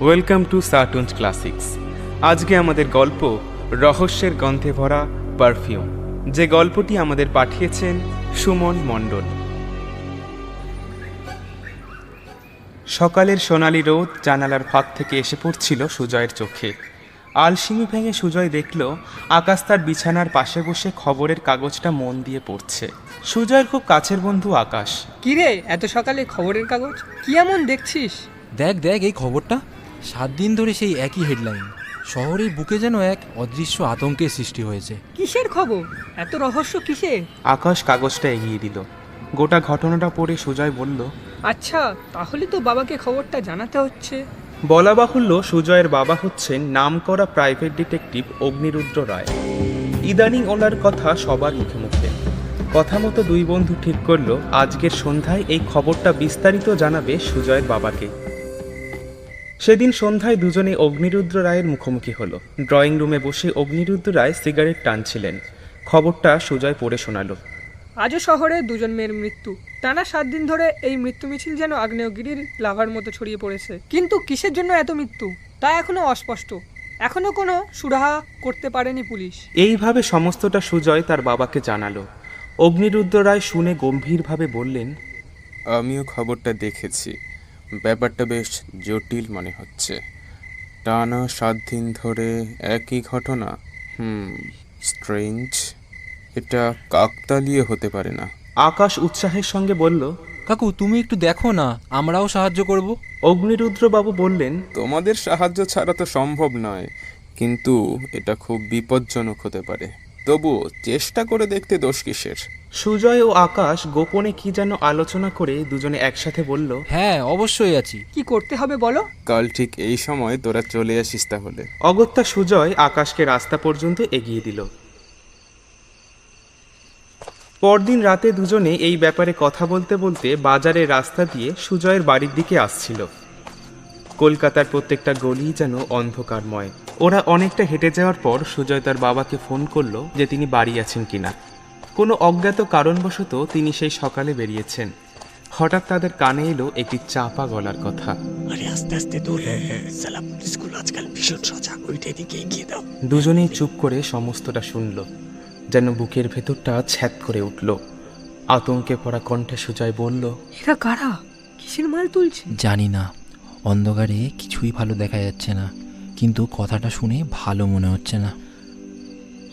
Welcome to সার্টুনস classics. আজকে আমাদের গল্প রহস্যের গন্ধে ভরা পারফিউম যে গল্পটি আমাদের পাঠিয়েছেন সুমন মণ্ডল। সকালের সোনালি রোদ জানালার ফাঁক থেকে এসে পড়ছিল সুজয়ের চোখে। আলসিমি ভেঙে সুজয় দেখল আকাশ তার বিছানার পাশে বসে খবরের কাগজটা মন দিয়ে পড়ছে। সুজয়ের খুব কাছের বন্ধু আকাশ। কিরে এত সকালে খবরের কাগজ? কি এমন দেখছিস? দেখ দেখ এই খবরটা। সাত দিন ধরে সেই একই হেডলাইন শহরের বুকে যেন এক অদৃশ্য আতঙ্কের সৃষ্টি হয়েছে। কিসের খবর? এত রহস্য কিসে? আকাশ কাগজটা এগিয়ে দিল। গোটা ঘটনাটা পড়ে সুজয় বলল আচ্ছা তাহলে তো বাবাকে খবরটা জানাতে হচ্ছে। বলা বাহুল্য সুজয়ের বাবা হচ্ছেন নামকরা প্রাইভেট ডিটেকটিভ অগ্নিরুদ্র রায়। ইদানিং ওনার কথা সবার মুখে মুখে। কথা মতো দুই বন্ধু ঠিক করল আজকের সন্ধ্যায় এই খবরটা বিস্তারিত জানাবে সুজয়ের বাবাকে। সেদিন সন্ধ্যায় দুজনে অগ্নিরুদ্র রায়ের মুখোমুখি হলো। ড্রয়িং রুমে বসে অগ্নিরুদ্র রায় সিগারেট টানছিলেন। খবরটা সুজয় পড়ে শোনালো। আজও শহরে দুজন মেয়ের মৃত্যু। টানা সাত দিন ধরে এই মৃত্যু মিছিল যেন আগ্নেয়গিরির লাভার মতো ছড়িয়ে পড়েছে। কিন্তু কিসের জন্য এত মৃত্যু? তা এখনও অস্পষ্ট। এখনও কোনো সুরাহা করতে পারেনি পুলিশ। এইভাবে সমস্তটা সুজয় তার বাবাকে জানালো। অগ্নিরুদ্র রায় শুনে গম্ভীরভাবে বললেন আমিও খবরটা দেখেছি। ব্যাপারটা বেশ জটিল মনে হচ্ছে। টানা সাত দিন ধরে একই ঘটনা। Hmm strange. এটা কাকতালিয়ে হতে পারে না। আকাশ উৎসাহের সঙ্গে বলল কাকু তুমি একটু দেখো না আমরাও সাহায্য করব। অগ্নিরুদ্রবাবু বললেন তোমাদের সাহায্য ছাড়া তো সম্ভব নয় কিন্তু এটা খুব বিপজ্জনক হতে পারে। তবু চেষ্টা করে দেখতে দোষ কিসের? সুজয় ও আকাশ গোপনে কি যেন আলোচনা করে দুজনে একসাথে বলল হ্যাঁ অবশ্যই আছি। কি করতে হবে বলো? কাল ঠিক এই সময় তোরা চলে আসিস তাহলে। অগত্যা সুজয় আকাশকে রাস্তা পর্যন্ত এগিয়ে দিল। পরদিন রাতে দুজনে এই ব্যাপারে কথা বলতে বলতে বাজারের রাস্তা দিয়ে সুজয়ের বাড়ির দিকে আসছিল। কলকাতার প্রত্যেকটা গলি যেন অন্ধকারময়। ওরা অনেকটা হেঁটে যাওয়ার পর সুজয় তার বাবাকে ফোন করল যে তিনি বাড়ি আছেন কিনা। কোনো অজ্ঞাত কারণবশত তিনি সেই সকালে বেরিয়েছেন। হঠাৎ তাদের কানে এলো একটি চাপা গলার কথা। আরে আস্তে আস্তে সালা পুলিশগুলো আজকাল ভীষণ সজাগ ওইটা দিকে এগিয়ে দাও। দুজনেই চুপ করে সমস্তটা শুনল যেন বুকের ভেতরটা ছ্যাত করে উঠল। আতঙ্কে পড়া কণ্ঠে সুজয় বলল এরা কারা? কিসের মাল তুলছে? জানি না। অন্ধকারে কিছুই ভালো দেখা যাচ্ছে না কিন্তু কথাটা শুনে ভালো মনে হচ্ছে না।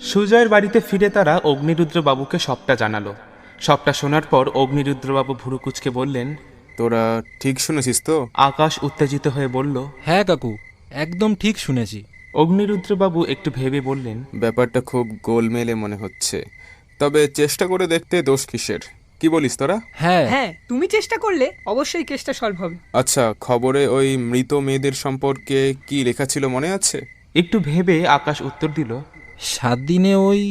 সুজয়ের বাড়িতে ফিরে তারা অগ্নিরুদ্রবাবুকে সবটা জানালো। সবটা শোনার পর অগ্নিরুদ্রবাবু ভুরুকুচকে বললেন তোরা ঠিক শুনেছিস তো? আকাশ উত্তেজিত হয়ে বলল হ্যাঁ কাকু একদম ঠিক শুনেছি। অগ্নিরুদ্রবাবু একটু ভেবে বললেন ব্যাপারটা খুব গোলমেলে মনে হচ্ছে। তবে চেষ্টা করে দেখতে দোষ কিসের? কি বলিস তোরা? হ্যাঁ। হ্যাঁ তুমি চেষ্টা করলে অবশ্যই কেসটা সলভ হবে। আচ্ছা খবরে ওই মৃত মেয়েদের সম্পর্কে কি লেখা ছিল মনে আছে? একটু ভেবে আকাশ উত্তর দিল সাত দিনে ওই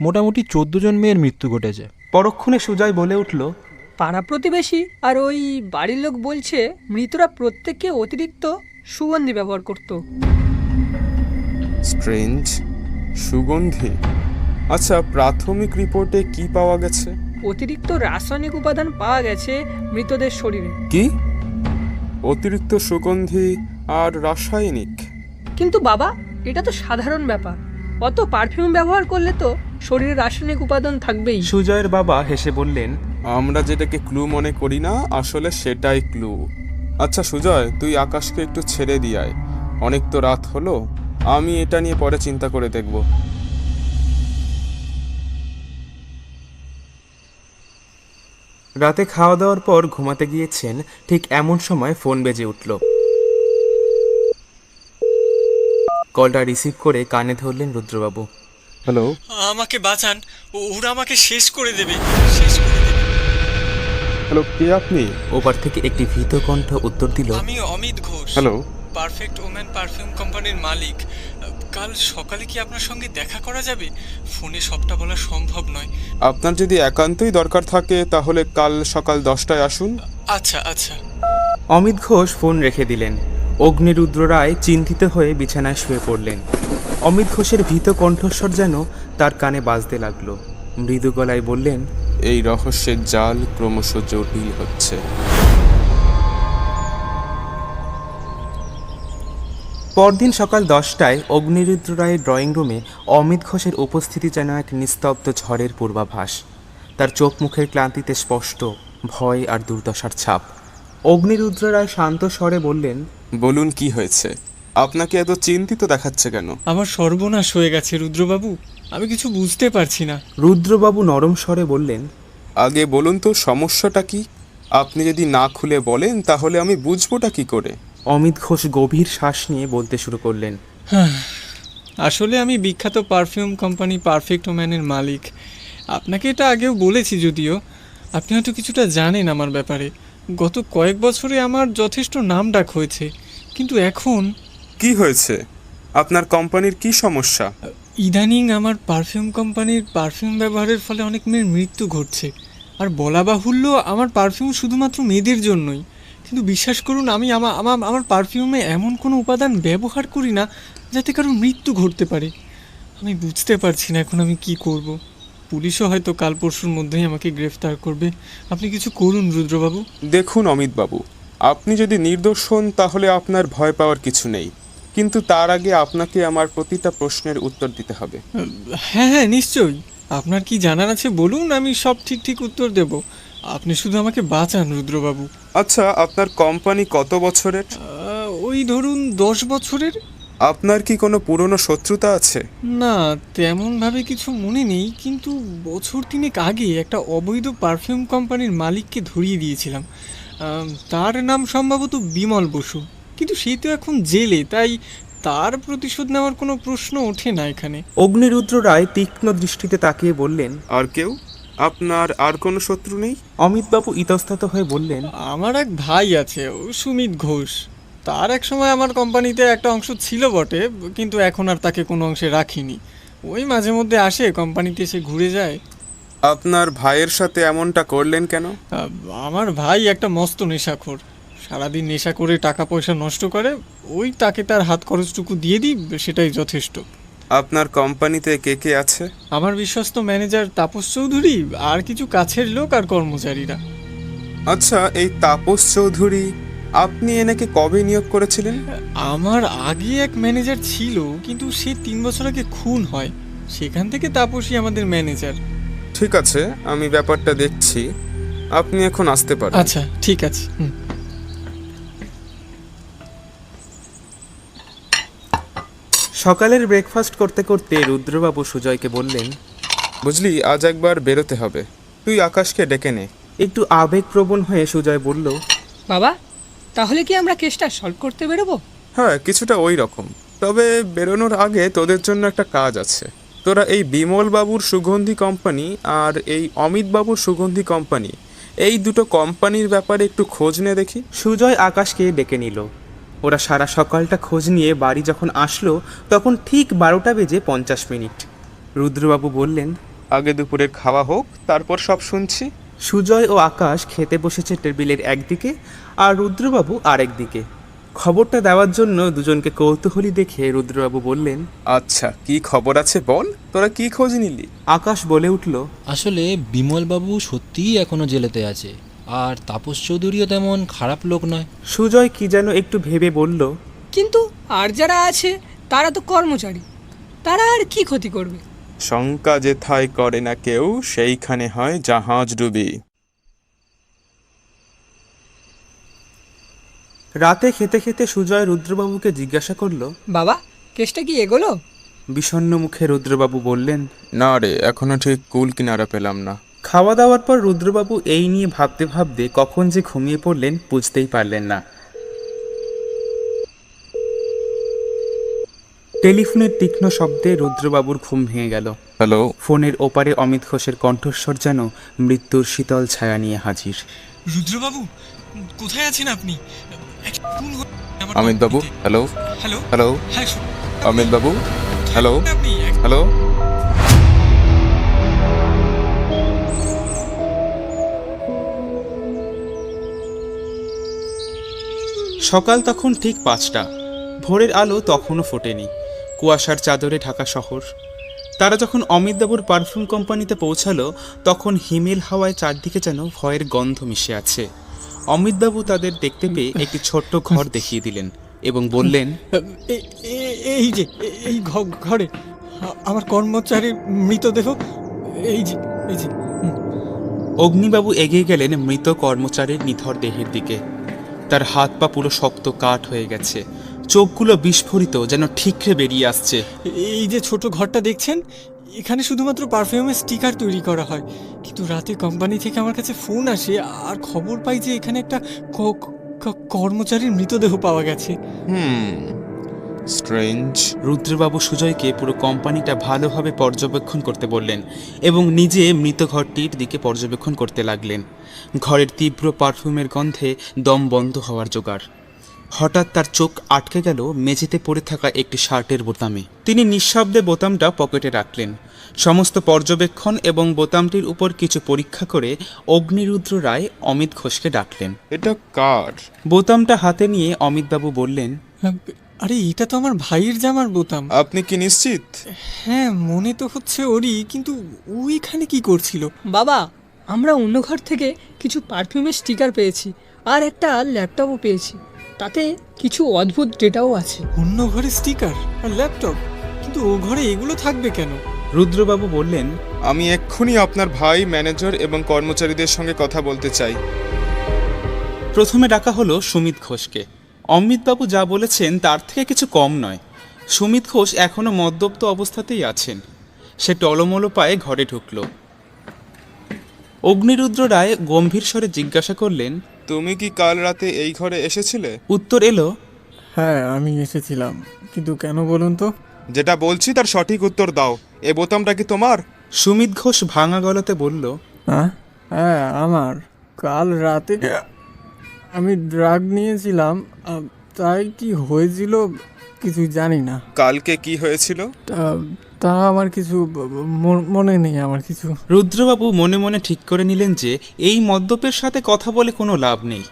মোটামুটি চোদ্দ জন মেয়ের মৃত্যু ঘটেছে। পরক্ষণে সুজয় বলে উঠল পাড়া প্রতিবেশী আর ওই বাড়ির লোক বলছে মৃতরা প্রত্যেকে অতিরিক্ত সুগন্ধি ব্যবহার করত। স্ট্রেঞ্জ সুগন্ধি। আচ্ছা প্রাথমিক রিপোর্টে কি পাওয়া গেছে? অতিরিক্ত রাসায়নিক উপাদান পাওয়া গেছে মৃতদের শরীরে। কি? অতিরিক্ত সুগন্ধি আর রাসায়নিক? কিন্তু বাবা এটা তো সাধারণ ব্যাপার। অত পারফিউম ব্যবহার করলে তো শরীরে রাসায়নিক উপাদান থাকবেই। সুজয়ের বাবা হেসে বললেন আমরা যেটাকে ক্লু মনে করি না আসলে সেটাই ক্লু। আচ্ছা সুজয় তুই আকাশকে একটু ছেড়ে দিয়ায় অনেক তো রাত হলো আমি এটা নিয়ে পরে চিন্তা করে দেখব। রাতে খাওয়া দাওয়ার পর ঘুমাতে গিয়েছেন ঠিক এমন সময় ফোন বেজে উঠল। কলটা রিসিভ করে কানে ধরলেন রুদ্রবাবু। হ্যালো? আমাকে বাঁচান ওরা আমাকে শেষ করে দেবে। শেষ করে দেবে। হ্যালো কে আপনি? ওপার থেকে একটি ভীত কণ্ঠ উত্তর দিল আমি Amit Ghosh. Hello? Perfect woman perfume কোম্পানির মালিক কাল সকালে কি আপনার সঙ্গে দেখা করা যাবে? ফোনে সবটা বলা সম্ভব নয়। আপনার যদি একান্তই দরকার থাকে তাহলে কাল সকাল দশটায় আসুন। আচ্ছা আচ্ছা। অমিত ঘোষ ফোন রেখে দিলেন। অগ্নিরুদ্র রায় চিন্তিত হয়ে বিছানায় শুয়ে পড়লেন। অমিত ঘোষের ভীত কণ্ঠস্বর যেন তার কানে বাজতে লাগল। মৃদু গলায় বললেন এই রহস্যের জাল ক্রমশ জটিল হচ্ছে। পরদিন সকাল দশটায় অগ্নিরুদ্র রায়ের ড্রয়িং রুমে অমিত ঘোষের উপস্থিতি যেন এক নিস্তব্ধ ঝড়ের পূর্বাভাস। তার চোখ মুখের ক্লান্তিতে স্পষ্ট ভয় আর দুর্দশার ছাপ। অগ্নিরুদ্র রায় শান্ত স্বরে বললেন বলুন কি হয়েছে? আপনাকে এত চিন্তিত দেখাচ্ছে কেন? আমার সর্বনাশ হয়ে গেছে রুদ্রবাবু। আমি কিছু বুঝতে পারছি না। রুদ্রবাবু নরম স্বরে বললেন আগে বলুন তো সমস্যাটা কি? আপনি যদি না খুলে বলেন তাহলে আমি বুঝবোটা কি করে? অমিত ঘোষ গভীর শ্বাস নিয়ে বলতে শুরু করলেন আসলে আমি বিখ্যাত পারফিউম কোম্পানি পারফেক্ট ওম্যানের মালিক। আপনাকে এটা আগেও বলেছি যদিও। আপনি হয়তো কিছুটা জানেন আমার ব্যাপারে। গত কয়েক বছরে আমার যথেষ্ট নাম ডাক হয়েছে। কিন্তু এখন কি হয়েছে? আপনার কোম্পানির কি সমস্যা? ইদানিং আমার পারফিউম কোম্পানির পারফিউম ব্যবহারের ফলে অনেক মেয়ের মৃত্যু ঘটছে। আর বলা বাহুল্য আমার পারফিউম শুধুমাত্র মেয়েদের জন্যই। কিন্তু বিশ্বাস করুন আমি আমার আমার আমার পারফিউমে এমন কোনো উপাদান ব্যবহার করি না যাতে কারও মৃত্যু ঘটতে পারে। আমি বুঝতে পারছি না এখন আমি কি করব। পুলিশও হয়তো কাল পরশুর মধ্যেই আমাকে গ্রেফতার করবে। আপনি কিছু করুন রুদ্রবাবু। দেখুন অমিতবাবু আপনি যদি নির্দোষ হন তাহলে আপনার ভয় পাওয়ার কিছু নেই। কিন্তু তার আগে আপনাকে আমার প্রতিটা প্রশ্নের উত্তর দিতে হবে। হ্যাঁ হ্যাঁ নিশ্চয়ই। আপনার কি জানার আছে? বলুন আমি সব ঠিক ঠিক উত্তর দেব। আপনি শুধু আমাকে বাঁচান রুদ্রবাবু। আচ্ছা আপনার কোম্পানি কত বছরের? আহ, ওই ধরুন দশ বছরের। আপনার কি কোনো পুরনো শত্রুতা আছে? না তেমনভাবে কিছু মনে নেই কিন্তু বছর তিনেক আগে একটা অবৈধ পারফিউম কোম্পানির মালিককে ধরিয়ে দিয়েছিলাম। আম, তার নাম সম্ভবত বিমল বসু। কিন্তু সে তো এখন জেলে তাই তার প্রতিশোধ নেওয়ার কোনো প্রশ্ন ওঠে না এখানে। অগ্নিরুদ্র রায় তীক্ষ্ণ দৃষ্টিতে তাকিয়ে বললেন আর কেউ? আপনার আর কোনো শত্রু নেই? অমিতবাবু ইতস্তত হয়ে বললেন আমার এক ভাই আছে ও সুমিত ঘোষ। তার এক সময় আমার কোম্পানিতে একটা অংশ ছিল বটে কিন্তু এখন আর তাকে কোনো অংশে রাখিনি। ওই মাঝে মধ্যে আসে কোম্পানিতে এসে ঘুরে যায়। আপনার ভাইয়ের সাথে এমনটা করলেন কেন? আহ, আমার ভাই একটা মস্ত নেশাখোর। সারাদিন নেশা করে টাকা পয়সা নষ্ট করে ওই তাকে তার হাত খরচটুকু দিয়ে দিই সেটাই যথেষ্ট। আপনার কোম্পানিতে কে কে আছে? আমার বিশ্বস্ত ম্যানেজার তাপস চৌধুরী আর কিছু কাছের লোক আর কর্মচারীরা। আচ্ছা এই তাপস চৌধুরী আপনি এনাকে কবে নিয়োগ করেছিলেন? আমার আগে এক ম্যানেজার ছিল কিন্তু সে তিন বছর আগে খুন হয়। সেখান থেকে তাপসই আমাদের ম্যানেজার। ঠিক আছে আমি ব্যাপারটা দেখছি। আপনি এখন আসতে পারেন। আচ্ছা ঠিক আছে হুম। সকালের ব্রেকফাস্ট করতে করতে রুদ্রবাবু সুজয়কে বললেন বুঝলি আজ একবার বেরোতে হবে। তুই আকাশকে ডেকে নে। একটু আবেগপ্রবণ হয়ে সুজয় বলল বাবা তাহলে কি আমরা কেসটা সলভ করতে বেরোবো? হ্যাঁ কিছুটা ওই রকম। তবে বেরোনোর আগে তোদের জন্য একটা কাজ আছে। তোরা এই বিমল বাবুর সুগন্ধি কোম্পানি আর এই অমিত বাবুর সুগন্ধি কোম্পানি এই দুটো কোম্পানির ব্যাপারে একটু খোঁজ নে দেখি। সুজয় আকাশকে ডেকে নিল। ওরা সারা সকালটা খোঁজ নিয়ে বাড়ি যখন আসলো তখন ঠিক বারোটা বেজে পঞ্চাশ মিনিট। রুদ্রবাবু বললেন আগে দুপুরের খাওয়া হোক তারপর সব শুনছি। সুজয় ও আকাশ খেতে বসেছে টেবিলের একদিকে আর রুদ্রবাবু আরেক দিকে খবরটা দেওয়ার জন্য দুজনকে কৌতূহলী দেখে রুদ্রবাবু বললেন আচ্ছা কি খবর আছে বল? তোরা কি খোঁজ নিলি? আকাশ বলে উঠল আসলে বিমলবাবু সত্যিই এখনও জেলেতে আছে। আর তাপস চৌধুরীও তেমন খারাপ লোক নয়। সুজয় কি যেন একটু ভেবে বলল কিন্তু আর যারা আছে তারা তো কর্মচারী। তারা আর কি ক্ষতি করবে? শঙ্কা যেথায় করে না কেউ সেইখানে হয় জাহাজ ডুবি। রাতে খেতে খেতে সুজয় রুদ্রবাবুকে জিজ্ঞাসা করল বাবা কেসটা কি এগোলো? বিষণ্ণ মুখে রুদ্রবাবু বললেন না রে এখনও ঠিক কুল কিনারা পেলাম না। খাওয়া দাওয়ার পর রুদ্রবাবু এই নিয়ে ভাবতে ভাবতে কখন যে ঘুমিয়ে পড়লেন বুঝতেই পারলেন না। টেলিফোনের তীক্ষ্ণ শব্দে রুদ্রবাবুর ঘুম ভেঙে গেল। হ্যালো। ফোনের ওপারে অমিত ঘোষের কণ্ঠস্বর যেন মৃত্যুর শীতল ছায়া নিয়ে হাজির। রুদ্রবাবু কোথায় আছেন আপনি? এক খুন হয়ে- আমার অমিত বাবু হ্যালো। হ্যালো। হ্যালো। হ্যাঁ শু- অমিত বাবু হ্যালো। হ্যালো। সকাল তখন ঠিক পাঁচটা। ভোরের আলো তখনও ফোটেনি। কুয়াশার চাদরে ঢাকা শহর। তারা যখন অমিতবাবুর পারফিউম কোম্পানিতে পৌঁছালো তখন হিমেল হাওয়ায় চারদিকে যেন ভয়ের গন্ধ মিশে আছে। অমিতবাবু তাদের দেখতে পেয়ে একটি ছোট্ট ঘর দেখিয়ে দিলেন এবং বললেন এই যে এই ঘরে আমার কর্মচারীর মৃতদেহ এই যে এই যে অগ্নিবাবু এগিয়ে গেলেন মৃত কর্মচারীর নিথর দেহের দিকে। তার হাত পা পুরো শক্ত কাঠ হয়ে গেছে। চোখগুলো বিস্ফোরিত যেন ঠিকরে বেরিয়ে আসছে। এই যে ছোট ঘরটা দেখছেন এখানে শুধুমাত্র পারফিউমের স্টিকার তৈরি করা হয়। কিন্তু রাতে কোম্পানি থেকে আমার কাছে ফোন আসে আর খবর পাই যে এখানে একটা কর্মচারীর মৃতদেহ পাওয়া গেছে। হুম। স্ট্রেঞ্জ রুদ্রবাবু সুজয়কে পুরো কোম্পানিটা ভালোভাবে পর্যবেক্ষণ করতে বললেন এবং নিজে মৃত ঘরটির দিকে পর্যবেক্ষণ করতে লাগলেন। ঘরের তীব্র পারফিউমের গন্ধে দম বন্ধ হওয়ার জোগাড়। হঠাৎ তার চোখ আটকে গেল মেঝেতে পড়ে থাকা একটি শার্টের বোতামে। তিনি নিঃশব্দে বোতামটা পকেটে রাখলেন। সমস্ত পর্যবেক্ষণ এবং বোতামটির উপর কিছু পরীক্ষা করে অগ্নিরুদ্র রায় অমিত ঘোষকে ডাকলেন। এটা কার? বোতামটা হাতে নিয়ে অমিতবাবু বললেন আরে এটা তো আমার ভাইয়ের জামার বোতাম। আপনি কি নিশ্চিত? হ্যাঁ মনে তো হচ্ছে ওরই কিন্তু ও এখানে কি করছিল? বাবা আমরা অন্য ঘর থেকে কিছু পারফিউমের স্টিকার পেয়েছি আর একটা ল্যাপটপও পেয়েছি। তাতে কিছু অদ্ভুত ডেটাও আছে। অন্য ঘরে স্টিকার আর ল্যাপটপ? কিন্তু ও ঘরে এগুলো থাকবে কেন? রুদ্রবাবু বললেন আমি এক্ষুনি আপনার ভাই ম্যানেজার এবং কর্মচারীদের সঙ্গে কথা বলতে চাই। প্রথমে ডাকা হলো সুমিত ঘোষকে। অমিতবাবু যা বলেছেন তার থেকে কিছু কম নয়। সুমিত ঘোষ এখনও মদ্যপ্ত অবস্থাতেই আছেন। সে টলমলো পায়ে ঘরে ঢুকল। অগ্নিরুদ্র রায় গম্ভীর স্বরে জিজ্ঞাসা করলেন তুমি কি কাল রাতে এই ঘরে এসেছিলে? উত্তর এলো হ্যাঁ আমি এসেছিলাম। কিন্তু কেন বলুন তো? যেটা বলছি তার সঠিক উত্তর দাও। এ বোতামটা কি তোমার? সুমিত ঘোষ ভাঙা গলাতে বলল হ্যাঁ হ্যাঁ আমার। কাল রাতে আমি ড্রাগ নিয়েছিলাম তাই কি হয়েছিল কিছু জানি না। কালকে কি হয়েছিল? তা- তা আমার কিছু মন- মনে নেই আমার কিছু। রুদ্রবাবু মনে মনে ঠিক করে নিলেন যে এই মদ্যপের সাথে কথা বলে কোনো লাভ নেই।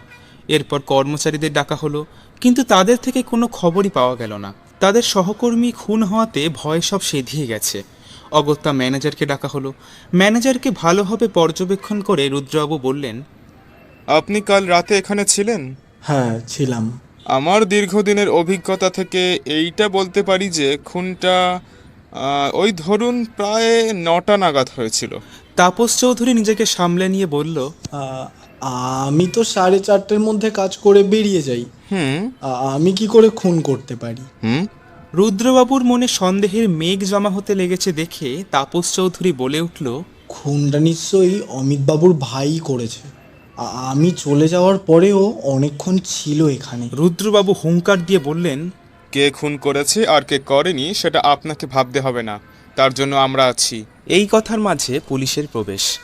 এরপর কর্মচারীদের ডাকা হলো কিন্তু তাদের থেকে কোনো খবরই পাওয়া গেল না। তাদের সহকর্মী খুন হওয়াতে ভয় সব সেধিয়ে গেছে। অগত্যা ম্যানেজারকে ডাকা হলো। ম্যানেজারকে ভালোভাবে পর্যবেক্ষণ করে রুদ্রবাবু বললেন আপনি কাল রাতে এখানে ছিলেন? হ্যাঁ ছিলাম। আমার দীর্ঘদিনের অভিজ্ঞতা থেকে এইটা বলতে পারি যে খুনটা আহ, ওই ধরুন প্রায় নটা নাগাদ হয়েছিল। তাপস চৌধুরী নিজেকে সামলে নিয়ে বলল আহ, আমি তো সাড়ে চারটের মধ্যে কাজ করে বেরিয়ে যাই। হুম। আ- আমি কি করে খুন করতে পারি? হুম। রুদ্রবাবুর মনে সন্দেহের মেঘ জমা হতে লেগেছে দেখে তাপস চৌধুরী বলে উঠল খুনটা নিশ্চয়ই অমিতবাবুর ভাই করেছে। আমি চলে যাওয়ার পরেও অনেকক্ষণ ছিল এখানে। রুদ্রবাবু হুঙ্কার দিয়ে বললেন কে খুন করেছে আর কে করেনি সেটা আপনাকে ভাবতে হবে না তার জন্য আমরা আছি। এই কথার মাঝে পুলিশের প্রবেশ।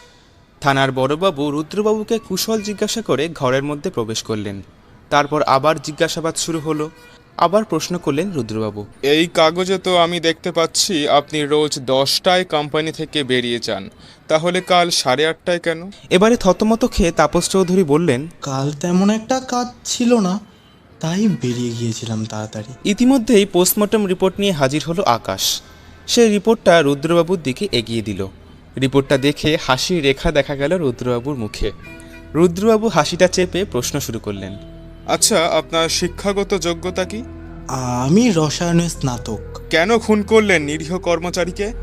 থানার বড়বাবু রুদ্রবাবুকে কুশল জিজ্ঞাসা করে ঘরের মধ্যে প্রবেশ করলেন। তারপর আবার জিজ্ঞাসাবাদ শুরু হলো। আবার প্রশ্ন করলেন রুদ্রবাবু। এই কাগজে তো আমি দেখতে পাচ্ছি আপনি রোজ দশটায় কোম্পানি থেকে বেরিয়ে যান। তাহলে কাল সাড়ে আটটায় কেন? এবারে থতমত খেয়ে তাপস চৌধুরী বললেন কাল তেমন একটা কাজ ছিল না তাই বেরিয়ে গিয়েছিলাম তাড়াতাড়ি। ইতিমধ্যেই পোস্টমর্টম রিপোর্ট নিয়ে হাজির হলো আকাশ। সেই রিপোর্টটা রুদ্রবাবুর দিকে এগিয়ে দিল। রিপোর্টটা দেখে হাসির রেখা দেখা গেল রুদ্রবাবুর মুখে। রুদ্রবাবু হাসিটা চেপে প্রশ্ন শুরু করলেন আচ্ছা আপনার শিক্ষাগত যোগ্যতা কি? আমি রসায়নে স্নাতক। কেন খুন করলেন নিরীহ কর্মচারীকে?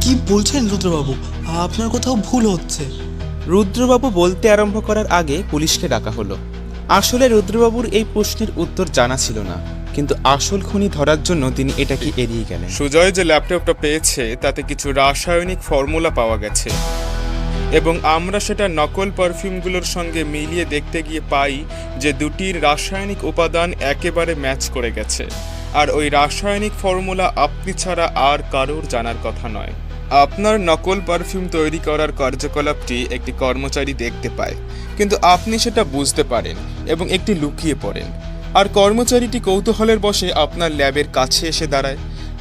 কি- বলছেন রুদ্রবাবু? আপনার কোথাও ভুল হচ্ছে। রুদ্রবাবু বলতে আরম্ভ করার আগে পুলিশকে ডাকা হলো। আসলে রুদ্রবাবুর এই প্রশ্নের উত্তর জানা ছিল না কিন্তু আসল খুনি ধরার জন্য তিনি এটাকে এড়িয়ে গেলেন। সুজয় যে ল্যাপটপটা পেয়েছে তাতে কিছু রাসায়নিক ফর্মুলা পাওয়া গেছে। এবং আমরা সেটা নকল পারফিউমগুলোর সঙ্গে মিলিয়ে দেখতে গিয়ে পাই যে দুটির রাসায়নিক উপাদান একেবারে ম্যাচ করে গেছে। আর ওই রাসায়নিক ফর্মুলা আপনি ছাড়া আর কারোর জানার কথা নয়। আপনার নকল পারফিউম তৈরি করার কার্যকলাপটি একটি কর্মচারী দেখতে পায়। কিন্তু আপনি সেটা বুঝতে পারেন এবং একটি লুকিয়ে পড়েন। আর কর্মচারীটি কৌতূহলের বসে আপনার ল্যাবের কাছে এসে দাঁড়ায়।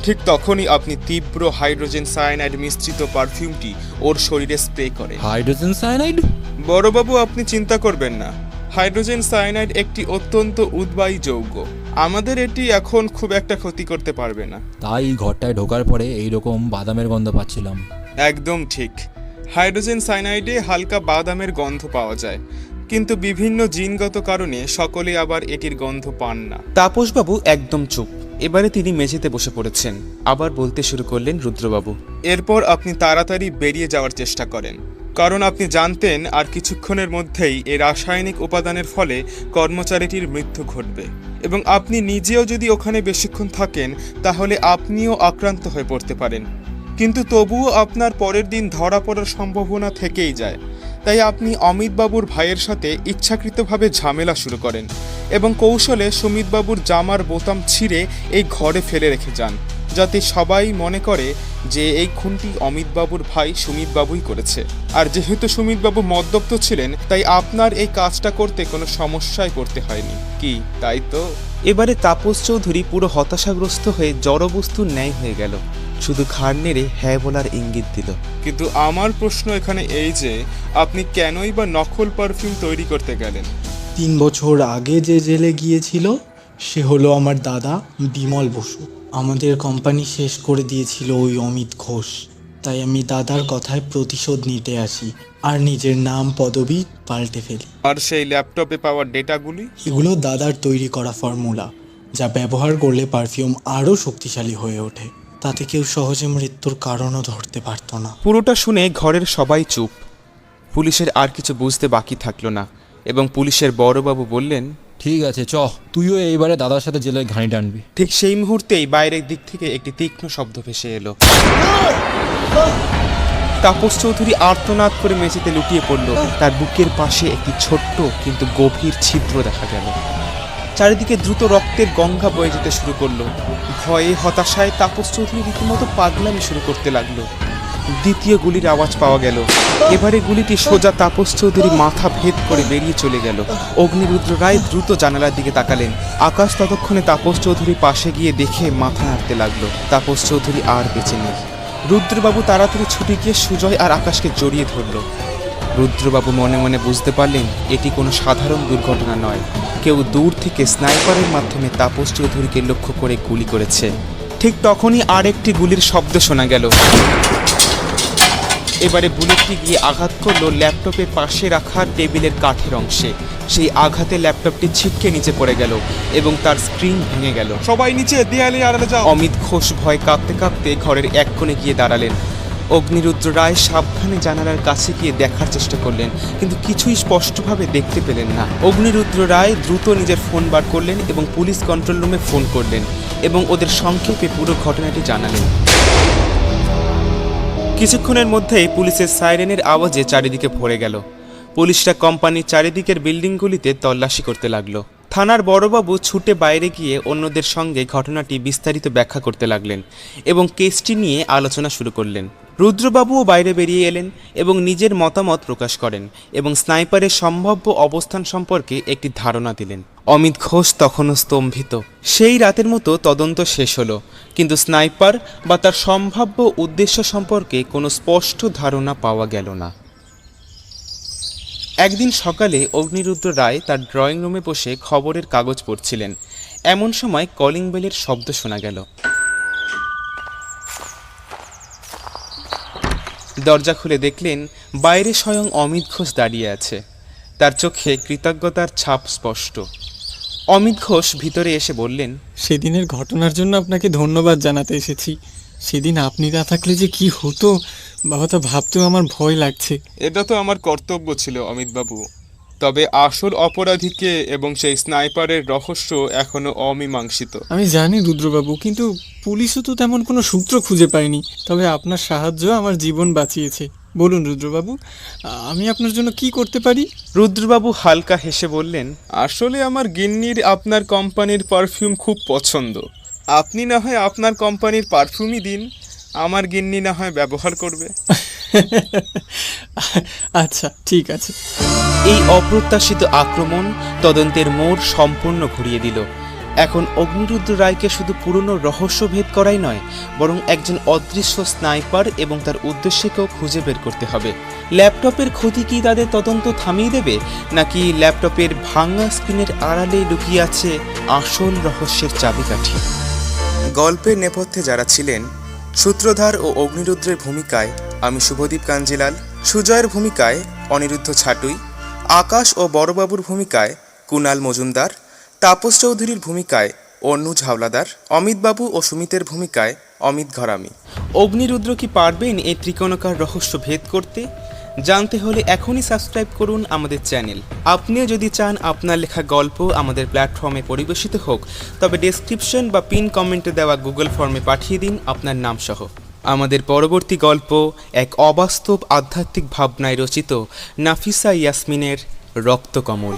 ঠিক তখনই আপনি তীব্র হাইড্রোজেন সায়ানাইড মিশ্রিত পারফিউমটি ওর শরীরে স্প্রে করেন হাইড্রোজেন সায়ানাইড? বড়বাবু আপনি চিন্তা করবেন না। হাইড্রোজেন সায়ানাইড একটি অত্যন্ত উদ্বায়ী যৌগ। আমাদের এটি এখন খুব একটা ক্ষতি করতে পারবে না। তাই ঘরটায় ঢোকার পরে এইরকম বাদামের গন্ধ পাচ্ছিলাম। একদম ঠিক। হাইড্রোজেন সায়ানাইডে হালকা বাদামের গন্ধ পাওয়া যায়। কিন্তু বিভিন্ন জিনগত কারণে সকলে আবার এটির গন্ধ পান না। তাপসবাবু একদম চুপ। এবারে তিনি মেঝেতে বসে পড়েছেন। আবার বলতে শুরু করলেন রুদ্রবাবু। এরপর আপনি তাড়াতাড়ি বেরিয়ে যাওয়ার চেষ্টা করেন। কারণ আপনি জানতেন আর কিছুক্ষণের মধ্যেই এই রাসায়নিক উপাদানের ফলে কর্মচারীটির মৃত্যু ঘটবে। এবং আপনি নিজেও যদি ওখানে বেশিক্ষণ থাকেন, তাহলে আপনিও আক্রান্ত হয়ে পড়তে পারেন। কিন্তু তবুও আপনার পরের দিন ধরা পড়ার সম্ভাবনা থেকেই যায়। তাই আপনি অমিতবাবুর ভাইয়ের সাথে ইচ্ছাকৃতভাবে ঝামেলা শুরু করেন এবং কৌশলে সুমিতবাবুর জামার বোতাম ছিঁড়ে এই ঘরে ফেলে রেখে যান, যাতে সবাই মনে করে যে এই খুনটি অমিতবাবুর ভাই সুমিতবাবুই করেছে। আর যেহেতু সুমিতবাবু মদ্যপ্ত ছিলেন, তাই আপনার এই কাজটা করতে কোনো সমস্যায় করতে হয়নি। কি, তাই তো? এবারে তাপস চৌধুরী পুরো হতাশাগ্রস্ত হয়ে জড়বস্তুর ন্যায় হয়ে গেল। শুধু ঘাড় নেড়ে হ্যাঁ বলার ইঙ্গিত দিল। কিন্তু আমার প্রশ্ন এখানে এই যে আপনি কেনই বা নকল পারফিউম তৈরি করতে গেলেন? তিন বছর আগে যে জেলে গিয়েছিল সে হলো আমার দাদা বিমল বসু। আমাদের কোম্পানি শেষ করে দিয়েছিল ওই অমিত ঘোষ। তাই আমি দাদার কথায় প্রতিশোধ নিতে আসি আর নিজের নাম পদবি পাল্টে ফেলি। আর সেই ল্যাপটপে পাওয়া ডেটাগুলি? এগুলো দাদার তৈরি করা ফর্মুলা যা ব্যবহার করলে পারফিউম আরও শক্তিশালী হয়ে ওঠে। তাতে কেউ সহজে মৃত্যুর কারণও ধরতে পারতো না। পুরোটা শুনে ঘরের সবাই চুপ। পুলিশের আর কিছু বুঝতে বাকি থাকল না এবং পুলিশের বড়বাবু বললেন ঠিক আছে চ তুইও এইবারে দাদার সাথে জেলে ঘানি টানবি। ঠিক সেই মুহূর্তেই বাইরের দিক থেকে একটি তীক্ষ্ণ শব্দ ভেসে এলো। তাপস চৌধুরী আর্তনাদ করে মেঝেতে লুটিয়ে পড়ল। তার বুকের পাশে একটি ছোট্ট কিন্তু গভীর ছিদ্র দেখা গেল। চারিদিকে দ্রুত রক্তের গঙ্গা বয়ে যেতে শুরু করল। ভয়ে, হতাশায় তাপস চৌধুরী রীতিমতো পাগলামি শুরু করতে লাগল। দ্বিতীয় গুলির আওয়াজ পাওয়া গেল। এবারে গুলিটি সোজা তাপস চৌধুরী মাথা ভেদ করে বেরিয়ে চলে গেল। অগ্নিরুদ্র রায় দ্রুত জানালার দিকে তাকালেন। আকাশ ততক্ষণে তাপস চৌধুরী পাশে গিয়ে দেখে মাথা নাড়তে লাগল। তাপস চৌধুরী আর বেঁচে নেই। রুদ্রবাবু তাড়াতাড়ি ছুটে গিয়ে সুজয় আর আকাশকে জড়িয়ে ধরল। রুদ্রবাবু মনে মনে বুঝতে পারলেন এটি কোনো সাধারণ দুর্ঘটনা নয়। কেউ দূর থেকে স্নাইপারের মাধ্যমে তাপস চৌধুরীকে লক্ষ্য করে গুলি করেছে। ঠিক তখনই আরেকটি গুলির শব্দ শোনা গেল। এবারে বুলেটটি গিয়ে আঘাত করল ল্যাপটপের পাশে রাখা টেবিলের কাঠের অংশে। সেই আঘাতে ল্যাপটপটি ছিটকে নিচে পড়ে গেল এবং তার স্ক্রিন ভেঙে গেল। সবাই নিচে দেয়ালে আড়ালে যাও। অমিত ঘোষ ভয় কাঁপতে কাঁপতে ঘরের এক কোণে গিয়ে দাঁড়ালেন। অগ্নিরুদ্র রায় সাবধানে জানালার কাছে গিয়ে দেখার চেষ্টা করলেন, কিন্তু কিছুই স্পষ্টভাবে দেখতে পেলেন না। অগ্নিরুদ্র রায় দ্রুত নিজের ফোন বার করলেন এবং পুলিশ কন্ট্রোল রুমে ফোন করলেন এবং ওদের সংক্ষেপে পুরো ঘটনাটি জানালেন। কিছুক্ষণের মধ্যেই পুলিশের সাইরেনের আওয়াজে চারিদিকে ভরে গেল। পুলিশরা কোম্পানির চারিদিকের বিল্ডিংগুলিতে তল্লাশি করতে লাগল। থানার বড়বাবু ছুটে বাইরে গিয়ে অন্যদের সঙ্গে ঘটনাটি বিস্তারিত ব্যাখ্যা করতে লাগলেন এবং কেসটি নিয়ে আলোচনা শুরু করলেন। রুদ্রবাবুও বাইরে বেরিয়ে এলেন এবং নিজের মতামত প্রকাশ করেন এবং স্নাইপারের সম্ভাব্য অবস্থান সম্পর্কে একটি ধারণা দিলেন। অমিত ঘোষ তখনও স্তম্ভিত। সেই রাতের মতো তদন্ত শেষ হলো, কিন্তু স্নাইপার বা তার সম্ভাব্য উদ্দেশ্য সম্পর্কে কোনো স্পষ্ট ধারণা পাওয়া গেল না। একদিন সকালে অগ্নিরুদ্র রায় তার ড্রয়িং রুমে বসে খবরের কাগজ পড়ছিলেন। এমন সময় কলিং বেলের শব্দ শোনা গেল। দরজা খুলে দেখলেন বাইরে স্বয়ং অমিত ঘোষ দাঁড়িয়ে আছে। তার চোখে কৃতজ্ঞতার ছাপ স্পষ্ট। অমিত ঘোষ ভিতরে এসে বললেন সেদিনের ঘটনার জন্য আপনাকে ধন্যবাদ জানাতে এসেছি। সেদিন আপনি না থাকলে যে কি হতো বাবা তা ভাবতেও আমার ভয় লাগছে। এটা তো আমার কর্তব্য ছিল অমিতবাবু। তবে আসল অপরাধীকে এবং সেই স্নাইপারের রহস্য এখনও অমীমাংসিত। আমি জানি রুদ্রবাবু কিন্তু পুলিশও তো তেমন কোনো সূত্র খুঁজে পায়নি। তবে আপনার সাহায্য আমার জীবন বাঁচিয়েছে। বলুন রুদ্রবাবু আমি আপনার জন্য কি করতে পারি? রুদ্রবাবু হালকা হেসে বললেন আসলে আমার গিন্নির আপনার কোম্পানির পারফিউম খুব পছন্দ। আপনি না হয় আপনার কোম্পানির পারফিউমই দিন আমার গিন্নি না হয় ব্যবহার করবে। আচ্ছা ঠিক আছে। এই অপ্রত্যাশিত আক্রমণ তদন্তের মোড় সম্পূর্ণ ঘুরিয়ে দিল। এখন অগ্নিরুদ্র রায়কে শুধু পুরনো রহস্যভেদ করাই নয় বরং একজন অদৃশ্য স্নাইপার এবং তার উদ্দেশ্যকেও খুঁজে বের করতে হবে। ল্যাপটপের ক্ষতি কি তাদের তদন্ত থামিয়ে দেবে নাকি ল্যাপটপের ভাঙা স্ক্রিনের আড়ালে লুকিয়ে আছে আসল রহস্যের চাবিকাঠি? গল্পের নেপথ্যে যারা ছিলেন সূত্রধার ও অগ্নিরুদ্রের ভূমিকায় আমি শুভদীপ কাঞ্জিলাল, সুজয়ের ভূমিকায় অনিরুদ্ধ ছাটুই, আকাশ ও বড়বাবুর ভূমিকায় কুনাল মজুমদার, তাপস চৌধুরীর ভূমিকায় অন্নু ঝাওলাদার, অমিতবাবু ও সুমিতের ভূমিকায় অমিত ঘরামি। অগ্নিরুদ্র কি পারবেন এই ত্রিকোণকার রহস্য ভেদ করতে? জানতে হলে এখনই সাবস্ক্রাইব করুন আমাদের চ্যানেল। আপনিও যদি চান আপনার লেখা গল্প আমাদের প্ল্যাটফর্মে পরিবেশিত হোক, তবে ডেসক্রিপশন বা পিন কমেন্টে দেওয়া গুগল ফর্মে পাঠিয়ে দিন আপনার নাম সহ আমাদের পরবর্তী গল্প এক অবাস্তব আধ্যাত্মিক ভাবনায় রচিত নাফিসা ইয়াসমিনের রক্তকমল।